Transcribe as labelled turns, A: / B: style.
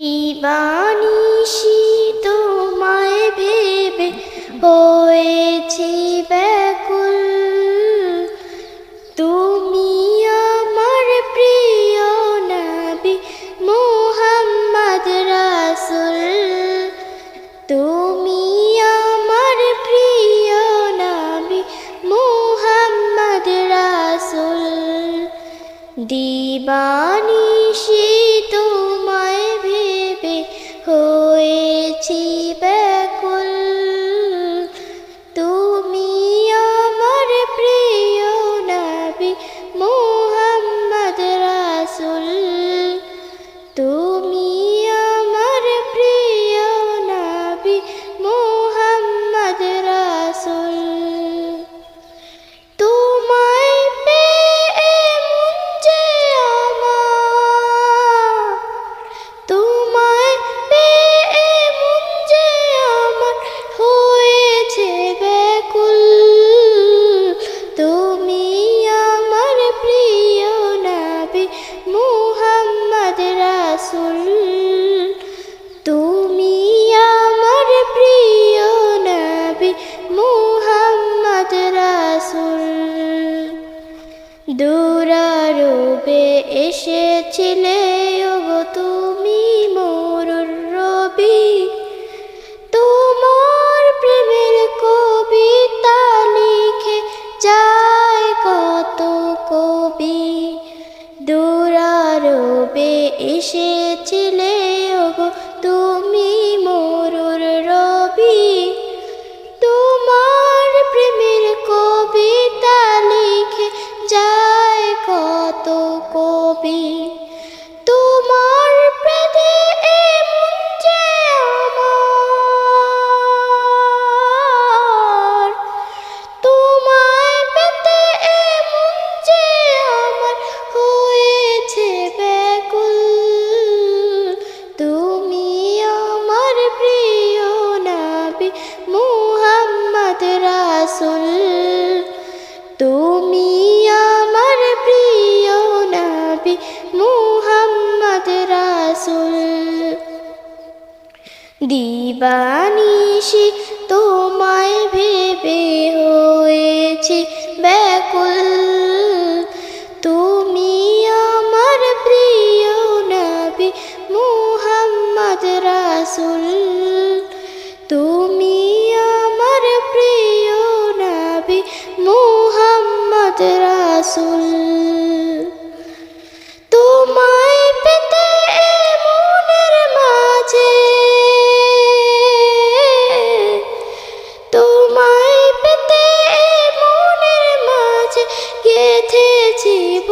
A: ইবানিশি তোমায় ভেবে হয়েছি ব্যাকুল। তুমি আমার প্রিয় নবী মোহাম্মদ রাসুল। তুমি আমার প্রিয় নবী মোহাম্মদ রাসুল। দিবানিশি তোমায় হয়েছি মুহাম্মদ রাসুল তুমি আমার প্রিয় নবী মুহাম্মদ রাসুল। দূরারূপে এসেছিলে এসেছিলে ওগো তুমি মোর রবি। তোমার প্রেমের কবিতা লিখে যায় কত কবি। রাসূল তুমি আমার প্রিয় নাবি মুহাম্মদ রাসুল। দিবানিশি তোমায় ভেবে রসুল। তোমায় পেতে মনের মাঝে তোমায় পেতে মনের মাঝে গেথে জীব